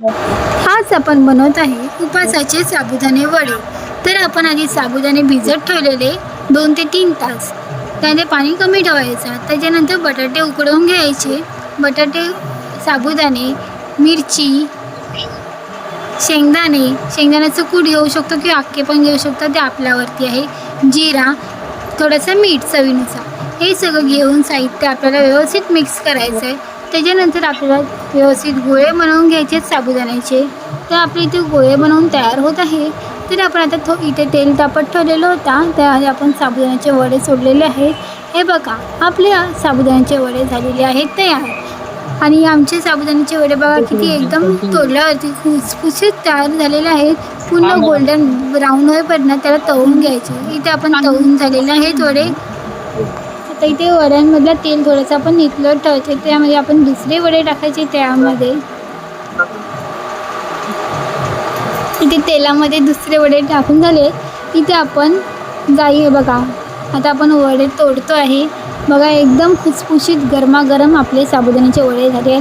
आज आपण बनवत आहे उपासाचे साबुदाणे वडे. तर आपण आधी साबुदाणे भिजत ठेवलेले दोन ते तीन तास. त्यामध्ये पाणी कमी ठेवायचं. त्याच्यानंतर बटाटे उकडवून घ्यायचे. बटाटे साबुदाणे मिरची शेंगदाणे. शेंगदाण्याचं कूट घेऊ शकतो किंवा आख्खे पण घेऊ शकतो. ते आपल्यावरती आहे. जिरा थोडंसं मीठ चवीनुसार. हे सगळं घेऊन साहित्य आपल्याला व्यवस्थित मिक्स करायचं आहे त्याच्यानंतर आपल्याला व्यवस्थित गोळे बनवून घ्यायचे आहेत साबुदाण्याचे. तर आपले इथे गोळे बनवून तयार होत आहे. तर आपण आता थो इथे तेल तापत ठेवलेलं होता. त्यामध्ये आपण साबुदाण्याचे वडे सोडलेले आहेत. हे बघा आपले साबुदाण्याचे वडे झालेले आहेत तयार आणि आमचे साबुदाण्याचे वडे बघा किती एकदम तोडल्यावरती खुसखुशीत तयार झालेले आहेत. पूर्ण गोल्डन ब्राऊन होईपर्यंत त्याला तळून घ्यायचे. इथे आपण तळून झालेले आहेत वडे. आता इथे वड्यांमधलं तेल थोडंसं आपण निथळत ठेवायचे त्यामध्ये आपण दुसरे वडे टाकायचे त्यामध्ये. इथे तेलामध्ये दुसरे वडे टाकून झाले. इथे आपण जाई बघा. आता आपण वडे तोडतो आहे. बघा एकदम खुसखुशीत गरमागरम आपले साबुदाण्याचे वडे झाले